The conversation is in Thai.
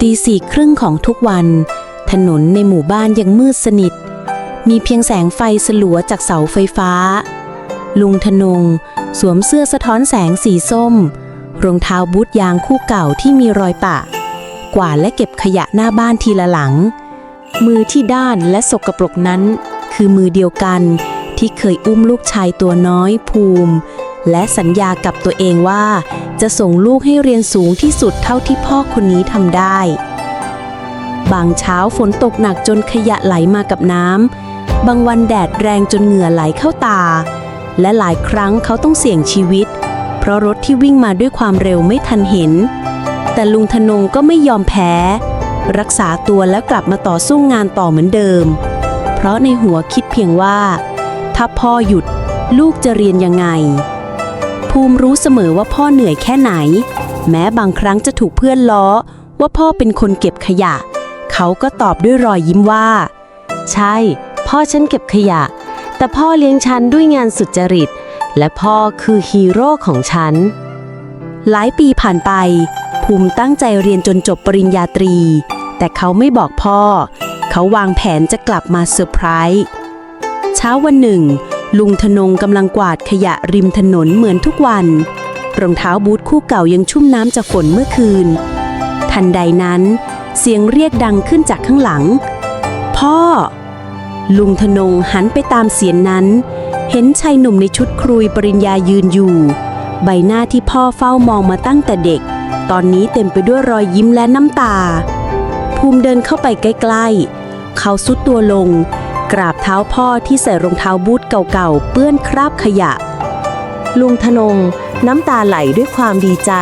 ตีสี่ครึ่งของทุกวัน ถนนในหมู่บ้านยังมืดสนิท มีเพียงแสงไฟสลัวจากเสาไฟฟ้า ลุงธนง สวมเสื้อสะท้อนแสงสีส้ม รองเท้าบูทยางคู่เก่าที่มีรอยปะ กวาดและเก็บขยะหน้าบ้านทีละหลัง มือที่ด้านและสกปรกนั้น คือมือเดียวกันที่เคยอุ้มลูกชายตัวน้อยภูมิ และสัญญากับตัวเองว่า จะส่งลูกให้เรียนสูงที่สุดเท่าที่พ่อคนนี้ทำได้ บางเช้าฝนตกหนักจนขยะไหลมากับน้ำ บางวันแดดแรงจนเหงื่อไหลเข้าตา และหลายครั้งเขาต้องเสี่ยงชีวิต เพราะรถที่วิ่งมาด้วยความเร็วไม่ทันเห็น แต่ลุงธนงก็ไม่ยอมแพ้ รักษาตัวแล้วกลับมาต่อสู้งานต่อเหมือนเดิม เพราะในหัวคิดเพียงว่า ถ้าพ่อหยุดลูกจะเรียนยังไง ภูมิรู้เสมอว่าพ่อเหนื่อยแค่ไหน แม้บางครั้งจะถูกเพื่อนล้อ ว่าพ่อเป็นคนเก็บขยะ เขาก็ตอบด้วยรอยยิ้มว่า ใช่ พ่อฉันเก็บขยะ แต่พ่อเลี้ยงฉันด้วยงานสุจริต และพ่อคือฮีโร่ของฉัน หลายปีผ่านไป ภูมิตั้งใจเรียนจนจบปริญญาตรี แต่เขาไม่บอกพ่อ เขาวางแผนจะกลับมาเซอร์ไพรส์เช้าวันหนึ่ง ลุงธนงกำลังกวาดขยะริมถนนเหมือนทุกวัน รองเท้าบูทคู่เก่ายังชุ่มน้ำจากฝนเมื่อคืน ทันใดนั้น เสียงเรียกดังขึ้นจากข้างหลัง พ่อ ลุงธนงหันไปตามเสียงนั้น เห็นชายหนุ่มในชุดครุยปริญญายืนอยู่ ใบหน้าที่พ่อเฝ้ามองมาตั้งแต่เด็ก ตอนนี้เต็มไปด้วยรอยยิ้มและน้ำตา ภูมิเดินเข้าไปใกล้ๆ เขาสุดตัวลง กราบเท้าพ่อที่ใส่รองเท้าบูทเก่าๆ เปื้อนคราบขยะ ลุงธนง น้ำตาไหลด้วยความดีใจ